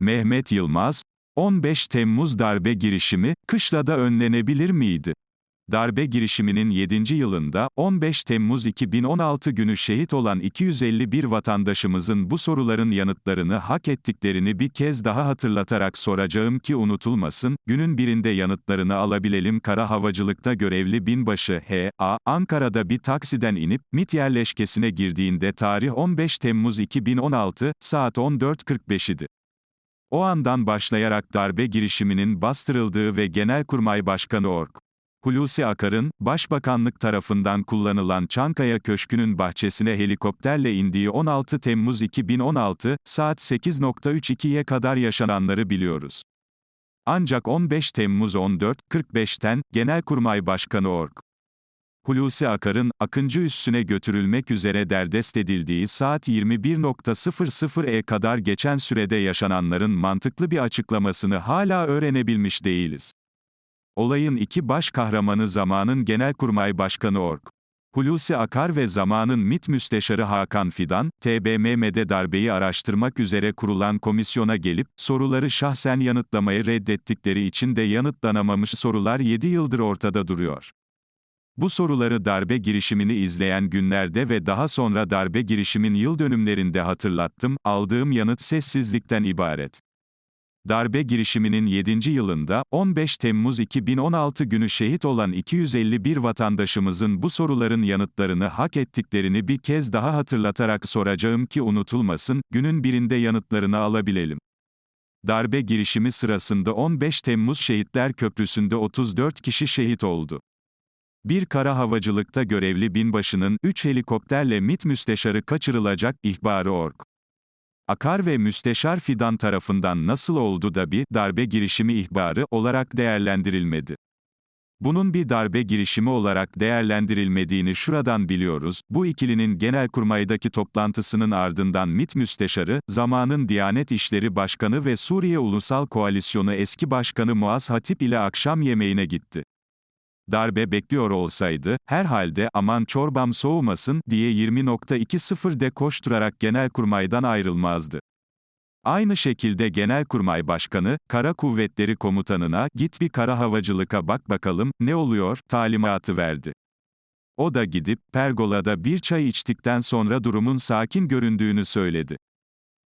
Mehmet Yılmaz, 15 Temmuz darbe girişimi, kışlada önlenebilir miydi? Darbe girişiminin 7. yılında, 15 Temmuz 2016 günü şehit olan 251 vatandaşımızın bu soruların yanıtlarını hak ettiklerini bir kez daha hatırlatarak soracağım ki unutulmasın, günün birinde yanıtlarını alabilelim kara havacılıkta görevli binbaşı H.A. Ankara'da bir taksiden inip, MIT yerleşkesine girdiğinde tarih 15 Temmuz 2016, saat 14.45 idi. O andan başlayarak darbe girişiminin bastırıldığı ve Genelkurmay Başkanı Ork. Hulusi Akar'ın, Başbakanlık tarafından kullanılan Çankaya Köşkü'nün bahçesine helikopterle indiği 16 Temmuz 2016, saat 8.32'ye kadar yaşananları biliyoruz. Ancak 15 Temmuz 14.45'ten, Genelkurmay Başkanı Ork. Hulusi Akar'ın, Akıncı üssüne götürülmek üzere derdest edildiği saat 21.00'e kadar geçen sürede yaşananların mantıklı bir açıklamasını hala öğrenebilmiş değiliz. Olayın iki baş kahramanı zamanın Genelkurmay Başkanı Ork. Hulusi Akar ve zamanın MİT Müsteşarı Hakan Fidan, TBMM'de darbeyi araştırmak üzere kurulan komisyona gelip, soruları şahsen yanıtlamayı reddettikleri için de yanıtlanamamış sorular 7 yıldır ortada duruyor. Bu soruları darbe girişimini izleyen günlerde ve daha sonra darbe girişimin yıl dönümlerinde hatırlattım, aldığım yanıt sessizlikten ibaret. Darbe girişiminin 7. yılında, 15 Temmuz 2016 günü şehit olan 251 vatandaşımızın bu soruların yanıtlarını hak ettiklerini bir kez daha hatırlatarak soracağım ki unutulmasın, günün birinde yanıtlarını alabilelim. Darbe girişimi sırasında 15 Temmuz Şehitler Köprüsü'nde 34 kişi şehit oldu. Bir kara havacılıkta görevli binbaşının 3 helikopterle MİT müsteşarı kaçırılacak ihbarı ork. Akar ve Müsteşar Fidan tarafından nasıl oldu da bir darbe girişimi ihbarı olarak değerlendirilmedi. Bunun bir darbe girişimi olarak değerlendirilmediğini şuradan biliyoruz. Bu ikilinin Genelkurmay'daki toplantısının ardından MİT Müsteşarı, zamanın Diyanet İşleri Başkanı ve Suriye Ulusal Koalisyonu eski başkanı Muaz Hatip ile akşam yemeğine gitti darbe bekliyor olsaydı, herhalde aman çorbam soğumasın diye 20.20'de koşturarak genelkurmaydan ayrılmazdı. Aynı şekilde Genelkurmay Başkanı, Kara Kuvvetleri Komutanına, git bir kara havacılıka bak bakalım, ne oluyor, talimatı verdi. O da gidip, pergolada bir çay içtikten sonra durumun sakin göründüğünü söyledi.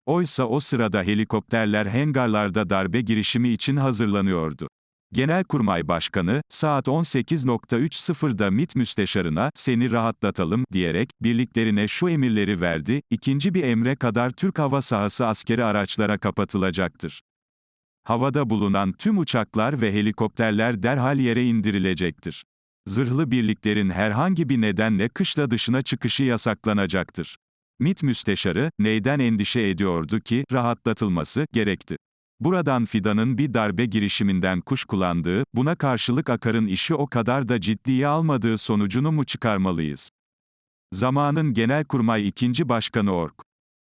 Oysa o sırada helikopterler hengarlarda darbe girişimi için hazırlanıyordu. Genelkurmay Başkanı, saat 18.30'da MİT müsteşarına, seni rahatlatalım, diyerek, birliklerine şu emirleri verdi, ikinci bir emre kadar Türk hava sahası askeri araçlara kapatılacaktır. Havada bulunan tüm uçaklar ve helikopterler derhal yere indirilecektir. Zırhlı birliklerin herhangi bir nedenle kışla dışına çıkışı yasaklanacaktır. MİT müsteşarı, neyden endişe ediyordu ki, rahatlatılması, gerekti. Buradan Fidan'ın bir darbe girişiminden kuşkulandığı, buna karşılık Akar'ın işi o kadar da ciddiye almadığı sonucunu mu çıkarmalıyız? Zamanın Genelkurmay 2. Başkanı Ork.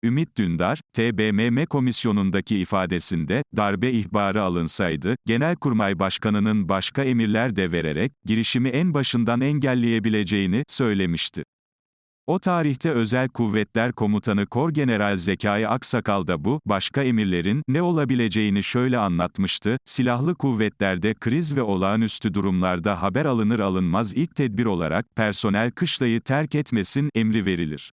Ümit Dündar, TBMM komisyonundaki ifadesinde, darbe ihbarı alınsaydı, Genelkurmay Başkanı'nın başka emirler de vererek, girişimi en başından engelleyebileceğini, söylemişti. O tarihte Özel Kuvvetler Komutanı Korgeneral Zekai Aksakal da bu, başka emirlerin, ne olabileceğini şöyle anlatmıştı, silahlı kuvvetlerde kriz ve olağanüstü durumlarda haber alınır alınmaz ilk tedbir olarak, personel kışlayı terk etmesin, emri verilir.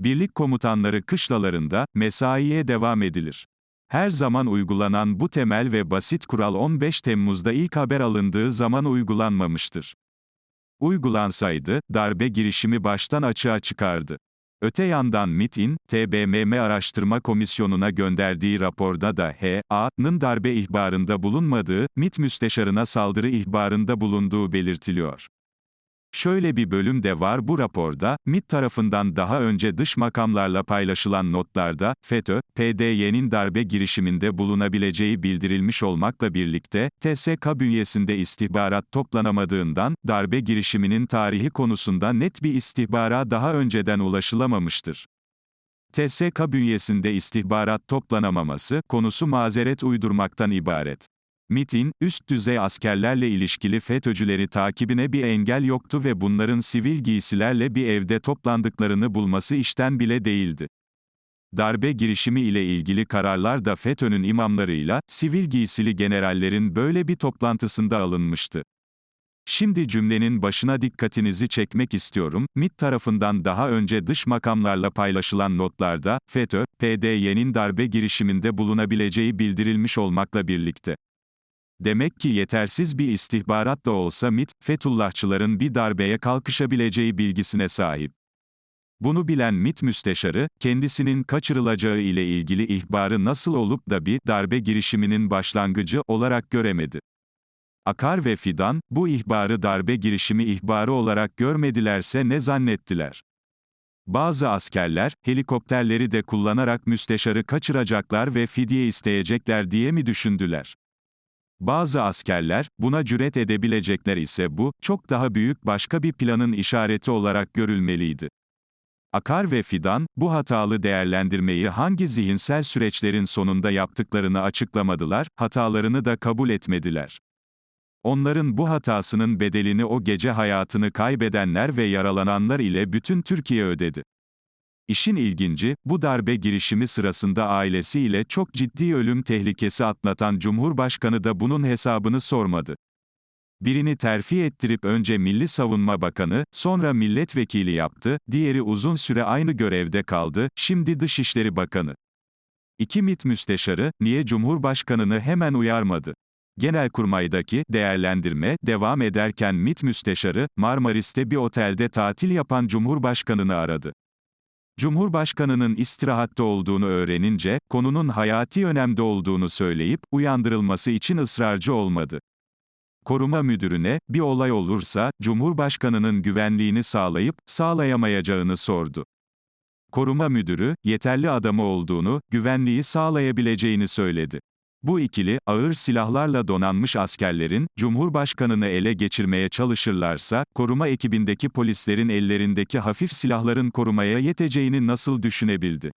Birlik komutanları kışlalarında, mesaiye devam edilir. Her zaman uygulanan bu temel ve basit kural 15 Temmuz'da ilk haber alındığı zaman uygulanmamıştır. Uygulansaydı, darbe girişimi baştan açığa çıkardı. Öte yandan MIT'in, TBMM Araştırma Komisyonu'na gönderdiği raporda da H.A.'nın darbe ihbarında bulunmadığı, MIT müsteşarına saldırı ihbarında bulunduğu belirtiliyor. Şöyle bir bölüm de var bu raporda, MİT tarafından daha önce dış makamlarla paylaşılan notlarda, FETÖ, PDY'nin darbe girişiminde bulunabileceği bildirilmiş olmakla birlikte, TSK bünyesinde istihbarat toplanamadığından, darbe girişiminin tarihi konusunda net bir istihbara daha önceden ulaşılamamıştır. TSK bünyesinde istihbarat toplanamaması, konusu mazeret uydurmaktan ibaret. MIT'in, üst düzey askerlerle ilişkili FETÖ'cüleri takibine bir engel yoktu ve bunların sivil giysilerle bir evde toplandıklarını bulması işten bile değildi. Darbe girişimi ile ilgili kararlar da FETÖ'nün imamlarıyla, sivil giysili generallerin böyle bir toplantısında alınmıştı. Şimdi cümlenin başına dikkatinizi çekmek istiyorum. MİT tarafından daha önce dış makamlarla paylaşılan notlarda, FETÖ, PDY'nin darbe girişiminde bulunabileceği bildirilmiş olmakla birlikte. Demek ki yetersiz bir istihbarat da olsa MİT, Fethullahçıların bir darbeye kalkışabileceği bilgisine sahip. Bunu bilen MİT müsteşarı, kendisinin kaçırılacağı ile ilgili ihbarı nasıl olup da bir darbe girişiminin başlangıcı olarak göremedi. Akar ve Fidan, bu ihbarı darbe girişimi ihbarı olarak görmedilerse ne zannettiler? Bazı askerler, helikopterleri de kullanarak müsteşarı kaçıracaklar ve fidye isteyecekler diye mi düşündüler? Bazı askerler, buna cüret edebilecekler ise bu, çok daha büyük başka bir planın işareti olarak görülmeliydi. Akar ve Fidan, bu hatalı değerlendirmeyi hangi zihinsel süreçlerin sonunda yaptıklarını açıklamadılar, hatalarını da kabul etmediler. Onların bu hatasının bedelini o gece hayatını kaybedenler ve yaralananlar ile bütün Türkiye ödedi. İşin ilginci, bu darbe girişimi sırasında ailesiyle çok ciddi ölüm tehlikesi atlatan Cumhurbaşkanı da bunun hesabını sormadı. Birini terfi ettirip önce Milli Savunma Bakanı, sonra milletvekili yaptı, diğeri uzun süre aynı görevde kaldı, şimdi Dışişleri Bakanı. İki MİT müsteşarı, niye Cumhurbaşkanını hemen uyarmadı? Genelkurmay'daki değerlendirme devam ederken MİT müsteşarı, Marmaris'te bir otelde tatil yapan Cumhurbaşkanını aradı. Cumhurbaşkanının istirahatte olduğunu öğrenince, konunun hayati önemde olduğunu söyleyip, uyandırılması için ısrarcı olmadı. Koruma müdürüne, bir olay olursa, Cumhurbaşkanının güvenliğini sağlayıp, sağlayamayacağını sordu. Koruma müdürü, yeterli adamı olduğunu, güvenliği sağlayabileceğini söyledi. Bu ikili, ağır silahlarla donanmış askerlerin, Cumhurbaşkanını ele geçirmeye çalışırlarsa, koruma ekibindeki polislerin ellerindeki hafif silahların korumaya yeteceğini nasıl düşünebildi?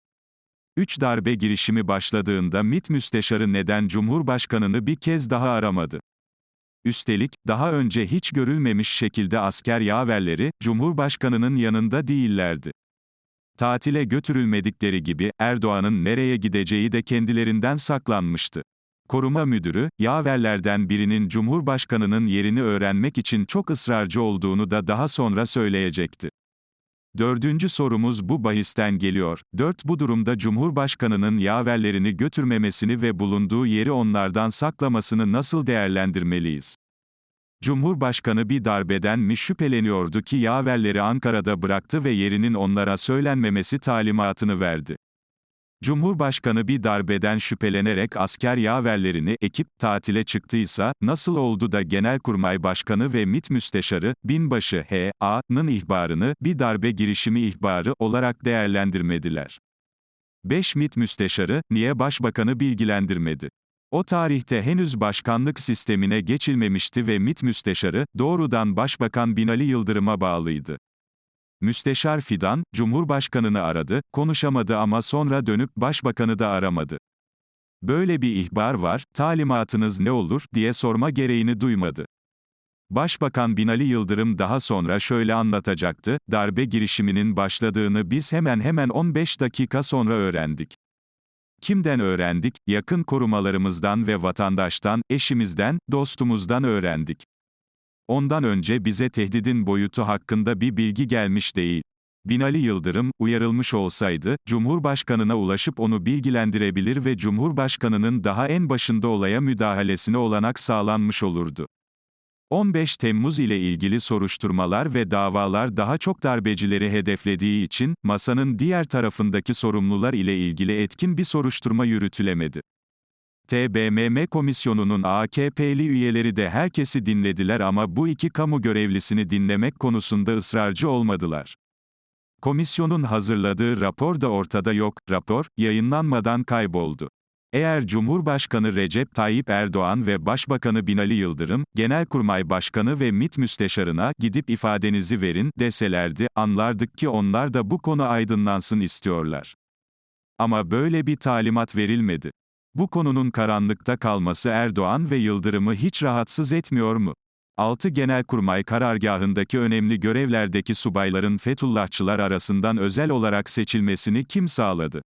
Üç darbe girişimi başladığında MİT müsteşarı neden Cumhurbaşkanını bir kez daha aramadı? Üstelik, daha önce hiç görülmemiş şekilde asker yaverleri, Cumhurbaşkanının yanında değillerdi. Tatile götürülmedikleri gibi, Erdoğan'ın nereye gideceği de kendilerinden saklanmıştı. Koruma müdürü, yaverlerden birinin Cumhurbaşkanının yerini öğrenmek için çok ısrarcı olduğunu da daha sonra söyleyecekti. Dördüncü sorumuz bu bahisten geliyor. 4. Bu durumda Cumhurbaşkanının yaverlerini götürmemesini ve bulunduğu yeri onlardan saklamasını nasıl değerlendirmeliyiz? Cumhurbaşkanı bir darbeden mi şüpheleniyordu ki yaverleri Ankara'da bıraktı ve yerinin onlara söylenmemesi talimatını verdi. Cumhurbaşkanı bir darbeden şüphelenerek asker yaverlerini ekip tatile çıktıysa, nasıl oldu da Genelkurmay Başkanı ve MİT Müsteşarı, Binbaşı H.A.'nın ihbarını, bir darbe girişimi ihbarı olarak değerlendirmediler? 5 MİT Müsteşarı, niye Başbakanı bilgilendirmedi? O tarihte henüz başkanlık sistemine geçilmemişti ve MİT Müsteşarı, doğrudan Başbakan Binali Yıldırım'a bağlıydı. Müsteşar Fidan, Cumhurbaşkanını aradı, konuşamadı ama sonra dönüp Başbakanı da aramadı. Böyle bir ihbar var, talimatınız ne olur, diye sorma gereğini duymadı. Başbakan Binali Yıldırım daha sonra şöyle anlatacaktı, darbe girişiminin başladığını biz hemen hemen 15 dakika sonra öğrendik. Kimden öğrendik? Yakın korumalarımızdan ve vatandaştan, eşimizden, dostumuzdan öğrendik. Ondan önce bize tehdidin boyutu hakkında bir bilgi gelmiş değil. Binali Yıldırım, uyarılmış olsaydı, Cumhurbaşkanına ulaşıp onu bilgilendirebilir ve Cumhurbaşkanının daha en başında olaya müdahalesine olanak sağlanmış olurdu. 15 Temmuz ile ilgili soruşturmalar ve davalar daha çok darbecileri hedeflediği için, masanın diğer tarafındaki sorumlular ile ilgili etkin bir soruşturma yürütülemedi. TBMM komisyonunun AKP'li üyeleri de herkesi dinlediler ama bu iki kamu görevlisini dinlemek konusunda ısrarcı olmadılar. Komisyonun hazırladığı rapor da ortada yok, rapor, yayınlanmadan kayboldu. Eğer Cumhurbaşkanı Recep Tayyip Erdoğan ve Başbakanı Binali Yıldırım, Genelkurmay Başkanı ve MİT Müsteşarına gidip ifadenizi verin deselerdi, anlardık ki onlar da bu konu aydınlansın istiyorlar. Ama böyle bir talimat verilmedi. Bu konunun karanlıkta kalması Erdoğan ve Yıldırım'ı hiç rahatsız etmiyor mu? 6 Genelkurmay karargahındaki önemli görevlerdeki subayların Fethullahçılar arasından özel olarak seçilmesini kim sağladı?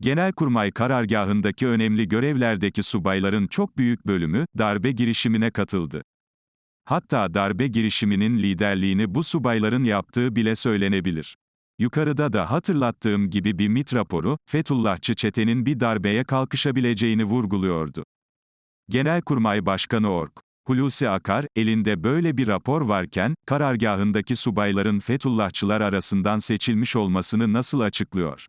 Genelkurmay karargahındaki önemli görevlerdeki subayların çok büyük bölümü, darbe girişimine katıldı. Hatta darbe girişiminin liderliğini bu subayların yaptığı bile söylenebilir. Yukarıda da hatırlattığım gibi bir MIT raporu, Fethullahçı çetenin bir darbeye kalkışabileceğini vurguluyordu. Genelkurmay Başkanı Ork. Hulusi Akar, elinde böyle bir rapor varken, karargahındaki subayların Fethullahçılar arasından seçilmiş olmasını nasıl açıklıyor?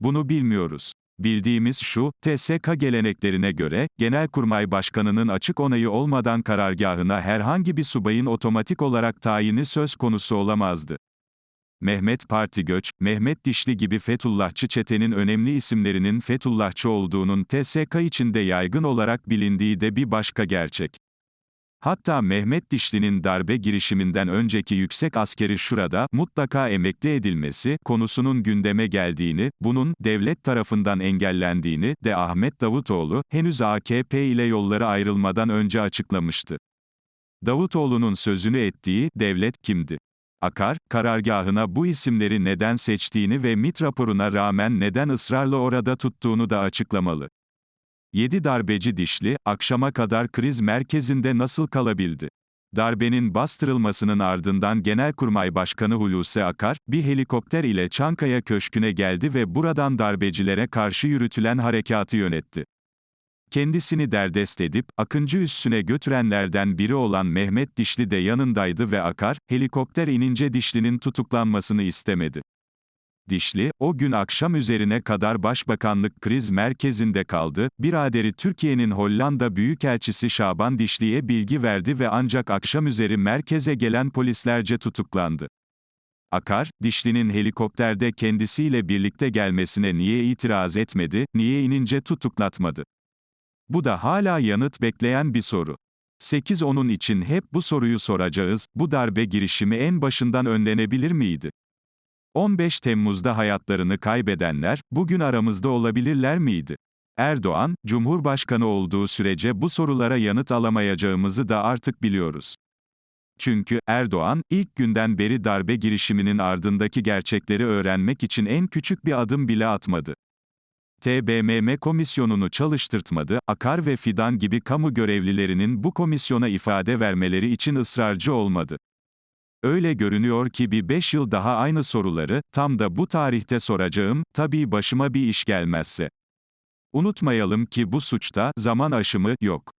Bunu bilmiyoruz. Bildiğimiz şu, TSK geleneklerine göre, Genelkurmay Başkanı'nın açık onayı olmadan karargahına herhangi bir subayın otomatik olarak tayini söz konusu olamazdı. Mehmet Partigöç, Mehmet Dişli gibi Fethullahçı çetenin önemli isimlerinin Fethullahçı olduğunun TSK içinde yaygın olarak bilindiği de bir başka gerçek. Hatta Mehmet Dişli'nin darbe girişiminden önceki yüksek askeri şurada mutlaka emekli edilmesi konusunun gündeme geldiğini, bunun devlet tarafından engellendiğini de Ahmet Davutoğlu henüz AKP ile yolları ayrılmadan önce açıklamıştı. Davutoğlu'nun sözünü ettiği devlet kimdi? Akar, karargahına bu isimleri neden seçtiğini ve MIT raporuna rağmen neden ısrarla orada tuttuğunu da açıklamalı. 7 darbeci dişli, akşama kadar kriz merkezinde nasıl kalabildi? Darbenin bastırılmasının ardından Genelkurmay Başkanı Hulusi Akar, bir helikopter ile Çankaya Köşkü'ne geldi ve buradan darbecilere karşı yürütülen harekatı yönetti. Kendisini derdest edip, Akıncı üssüne götürenlerden biri olan Mehmet Dişli de yanındaydı ve Akar, helikopter inince Dişli'nin tutuklanmasını istemedi. Dişli, o gün akşam üzerine kadar Başbakanlık kriz merkezinde kaldı, biraderi Türkiye'nin Hollanda Büyükelçisi Şaban Dişli'ye bilgi verdi ve ancak akşam üzeri merkeze gelen polislerce tutuklandı. Akar, Dişli'nin helikopterde kendisiyle birlikte gelmesine niye itiraz etmedi, niye inince tutuklatmadı? Bu da hala yanıt bekleyen bir soru. 8 onun için hep bu soruyu soracağız, bu darbe girişimi en başından önlenebilir miydi? 15 Temmuz'da hayatlarını kaybedenler, bugün aramızda olabilirler miydi? Erdoğan, Cumhurbaşkanı olduğu sürece bu sorulara yanıt alamayacağımızı da artık biliyoruz. Çünkü, Erdoğan, ilk günden beri darbe girişiminin ardındaki gerçekleri öğrenmek için en küçük bir adım bile atmadı. TBMM komisyonunu çalıştırtmadı, Akar ve Fidan gibi kamu görevlilerinin bu komisyona ifade vermeleri için ısrarcı olmadı. Öyle görünüyor ki bir beş yıl daha aynı soruları, tam da bu tarihte soracağım, tabii başıma bir iş gelmezse. Unutmayalım ki bu suçta, zaman aşımı, yok.